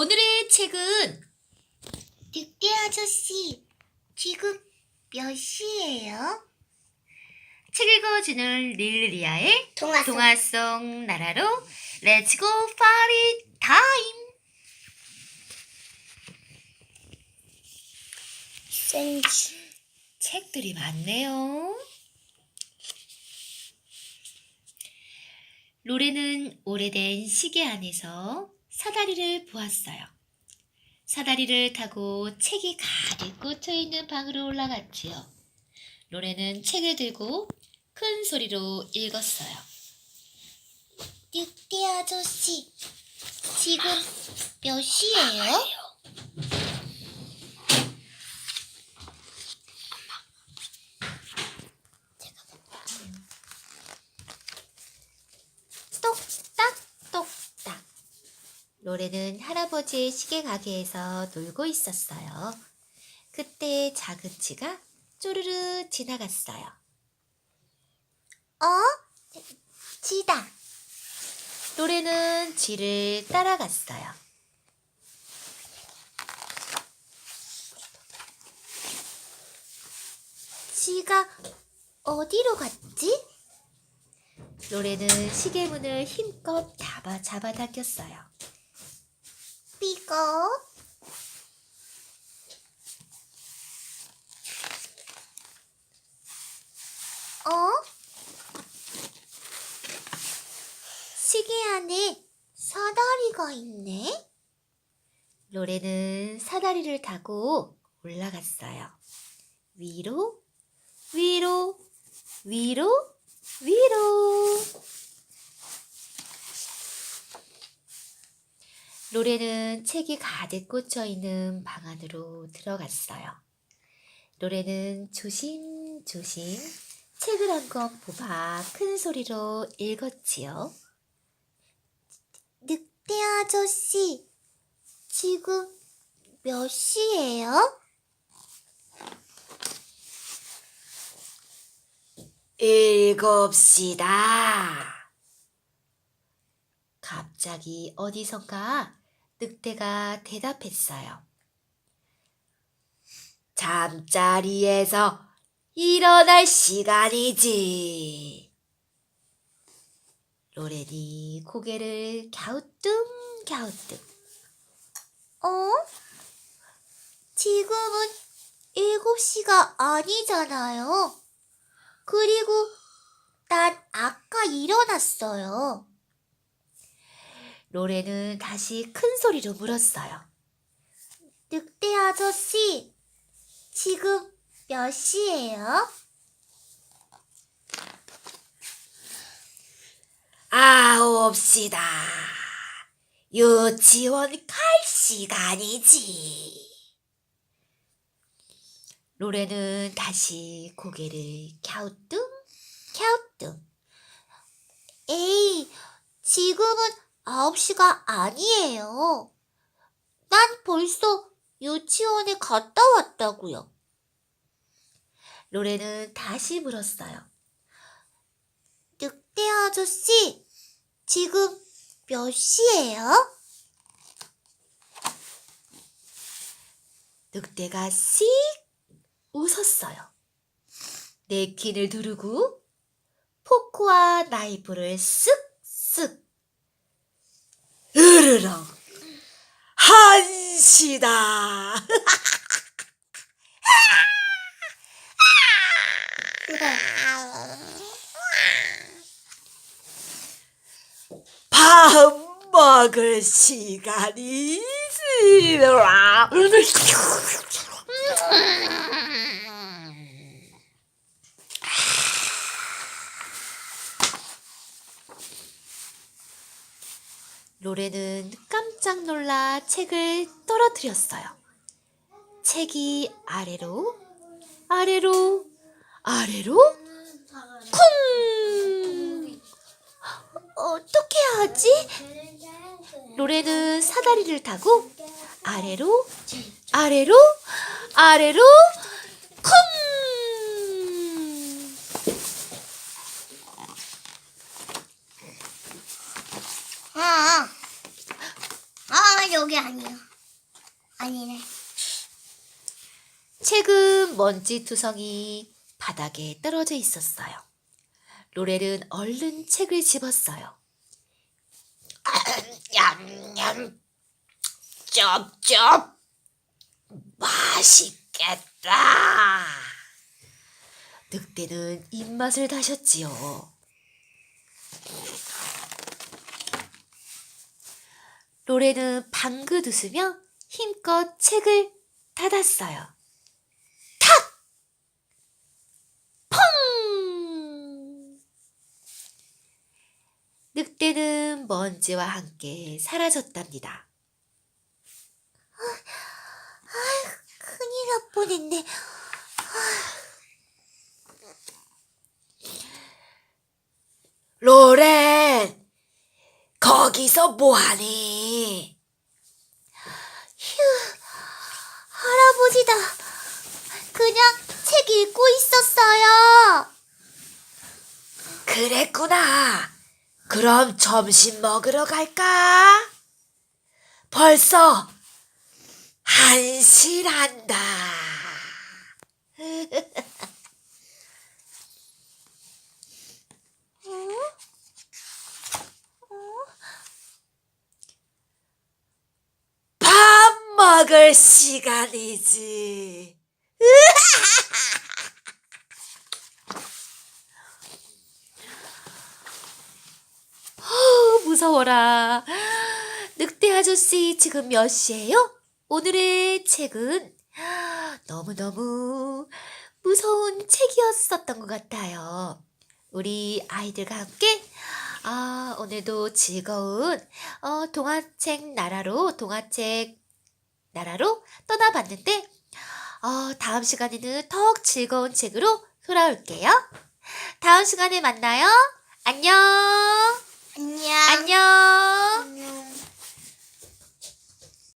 오늘의 책은 늑대 아저씨, 지금 몇 시예요? 책 읽어주는 릴리아의 동화 속 동화 속 나라로 렛츠고 파리 타임 센치. 책들이 많네요. 로레는 오래된 시계 안에서 사다리를 보았어요. 사다리를 타고 책이 가득 꽂혀 있는 방으로 올라갔지요. 로레는 책을 들고 큰 소리로 읽었어요. 늑대 아저씨, 지금 몇 시예요? 로레는 할아버지의 시계 가게에서 놀고 있었어요. 그때 자그치가 쪼르르 지나갔어요. 어? 지다. 로레는 쥐를 따라갔어요. 지가 어디로 갔지? 로레는 시계문을 힘껏 잡아 잡아당겼어요. 삐걱. 어? 시계 안에 사다리가 있네? 로레는 사다리를 타고 올라갔어요. 위로, 위로, 위로, 위로. 로레는 책이 가득 꽂혀 있는 방 안으로 들어갔어요. 로레는 조심조심 책을 한 권 뽑아 큰 소리로 읽었지요. 늑대 아저씨, 지금 몇 시예요? 일곱 시다. 갑자기 어디선가 늑대가 대답했어요. 잠자리에서 일어날 시간이지. 로렌이 고개를 갸우뚱 갸우뚱. 어? 지금은 일곱 시가 아니잖아요. 그리고 난 아까 일어났어요. 로렌은 다시 큰 소리로 물었어요. 늑대 아저씨, 지금 몇 시예요? 아홉 시다. 유치원 갈 시간이지. 로레는 다시 고개를 갸우뚱 갸우뚱. 에이, 지금은 아홉 시가 아니에요. 난 벌써 유치원에 갔다 왔다고요. 로레는 다시 물었어요. 늑대 아저씨, 지금 몇 시예요? 늑대가 씩 웃었어요. 네킨을 두르고 포크와 나이프를 쓱쓱 으르렁 한시다. 밥 먹을 시간이 있으라. 로레는 깜짝 놀라 책을 떨어뜨렸어요. 책이 아래로, 아래로, 아래로, 쿵! 어떻게 하지? 로레는 사다리를 타고 아래로, 아래로, 아래로, 쿵! 아, 아, 여기 아니야. 아니네. 책은 먼지 투성이 바닥에 떨어져 있었어요. 로렐은 얼른 책을 집었어요. 냠냠, 쩝쩝, 맛있겠다. 늑대는 입맛을 다셨지요. 로레는 방긋 웃으며 힘껏 책을 닫았어요. 탁! 펑! 늑대는 먼지와 함께 사라졌답니다. 큰일 날 뻔했네. 로렌, 거기서 뭐하니? 할아버지다. 그냥 책 읽고 있었어요. 그랬구나. 그럼 점심 먹으러 갈까? 벌써 한시란다. 밥 먹을 시간이지. 어, 무서워라. 늑대 아저씨 지금 몇 시예요? 오늘의 책은 너무너무 무서운 책이었었던 것 같아요. 우리 아이들과 함께 아, 오늘도 즐거운 어, 동화책 나라로 동화책 나라로 떠나봤는데 어, 다음 시간에는 더욱 즐거운 책으로 돌아올게요. 다음 시간에 만나요. 안녕. 안녕. 안녕. 안녕.